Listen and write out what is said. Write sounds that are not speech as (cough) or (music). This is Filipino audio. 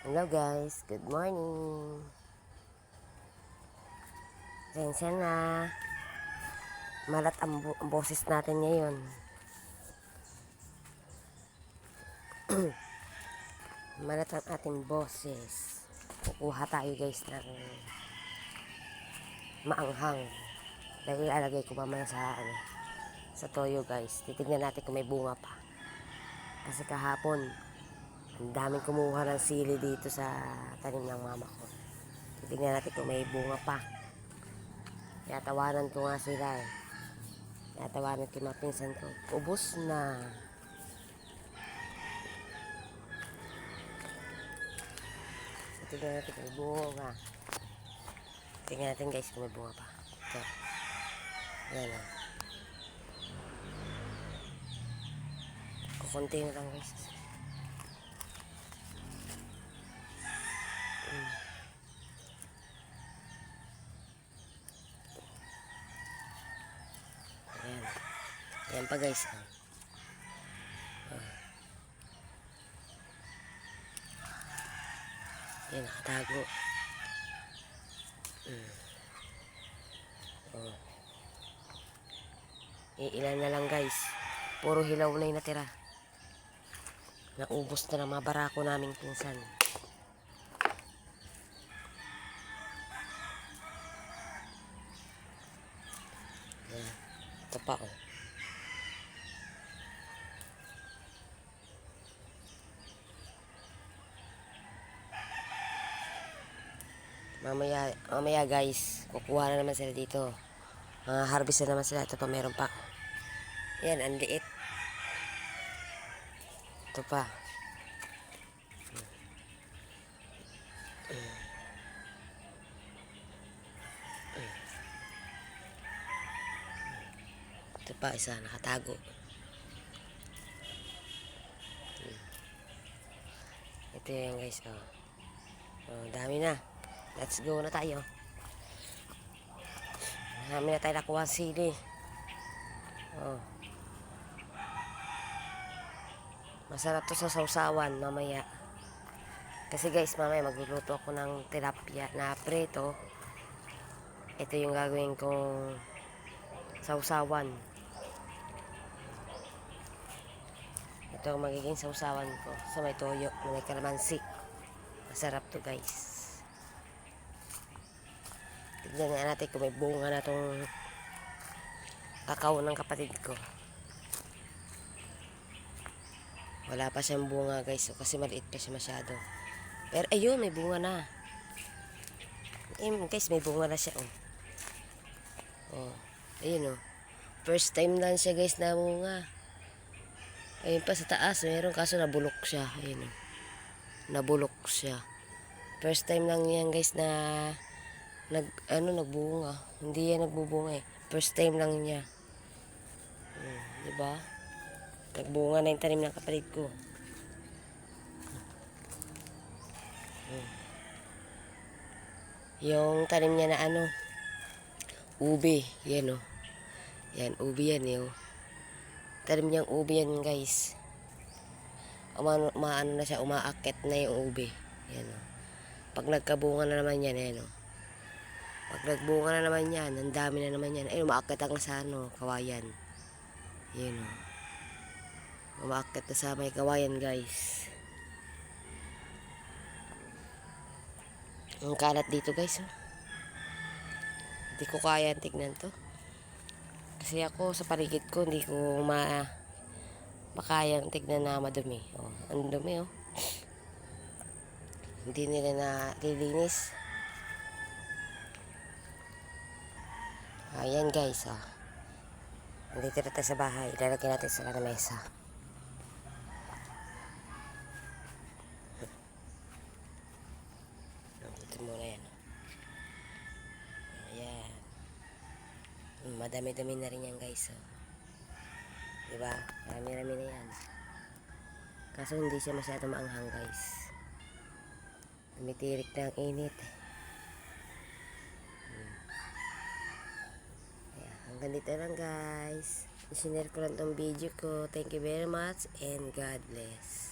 Hello guys, good morning. Sensya na. Malat ang, bu- ang boses natin ngayon. (clears throat) Malat ang ating boses. Kukuha tayo guys ng maanghang. Dahil ilalagay ko mamaya sa ano, sa toyo guys. Titignan natin kung may bunga pa. Kasi kahapon, ang daming kumuha ng sili dito sa tanim ng mama ko. Titignan natin kung may bunga pa. Kaya tawanan ko nga sila eh. Kaya tawanan ko mga pinsan ko. Ubus na. So, tignan natin kung may bunga. Tignan natin guys kung may bunga pa. Ito. Yan ah. Kukunti na lang guys. Ayan. Ayan pa guys. ah. Ah. Ayan, nakatago. Mm. Oh. Iilan na lang guys. Puro hilaw na yung natira. Naubos na ng mga barako naming pinsan. Ayan. Ito pa oh. Mamaya, mamaya guys, kukuha na naman sila dito. Mga harvest na naman sila. Ito pa, meron pa. Yan, ang liit. Ito pa. Ito pa, isa, nakatago. Ito yan guys, oh. Oh, dami na. Let's go na tayo. Dami na tayo nakuha ang sili. Oh. Masarap to sa sausawan mamaya. Kasi guys, mamaya magluluto ako ng tilapia na preto. Ito yung gagawin kong sausawan. Ito ang magiging sausawan ko sa may toyo na may kalamansi. Masarap to guys. Tignan nga natin kung may bunga na tong kakao ng kapatid ko. Wala pa siyang bunga guys, kasi maliit pa siya masyado. Pero ayun, may bunga na. Eh, guys, may bunga na siya. Oh. Oh, ayun oh. First time lang siya guys na bunga. Ayun pa sa taas, meron kaso nabulok siya. Ayun oh. Nabulok siya. First time lang yan guys na nag ano nagbunga. Hindi yan nagbubunga eh. First time lang niya. Hmm, 'di ba? Nagbunga na yung tanim ng kapatid ko. Hmm. Yung tanim niya na ano, ube. Yan o. Yan, ube yan eh. oh. Tanim niyang ube yan guys. Umano, maano na siya, umaakit na yung ube. Yan o. Pag nagkabunga na naman yan, yan o. Pag nagbunga na naman yan, ang dami na naman yan. Ay, umaakit ang sa ano, kawayan. Yan o. Umaakit na sa may kawayan guys. Ang kalat dito guys oh. Hindi ko kaya tignan to. Kasi ako sa paligid ko hindi ko ma makayang tignan na madumi. Oh, ang dumi oh. Hindi nila na lilinis. Ayan guys ah. Nandito na tayo sa bahay. Ilalagay natin sa lamesa. Nandito muna yan. Ayan. Mm, Madami-dami na rin yan guys. Oh. Diba? Marami-rami na yan. Kaso hindi siya masyado maanghang guys. Tumitirik na ang init. Hmm. Dito lang guys. Isinare ko lang tong video ko. Thank you very much and God bless.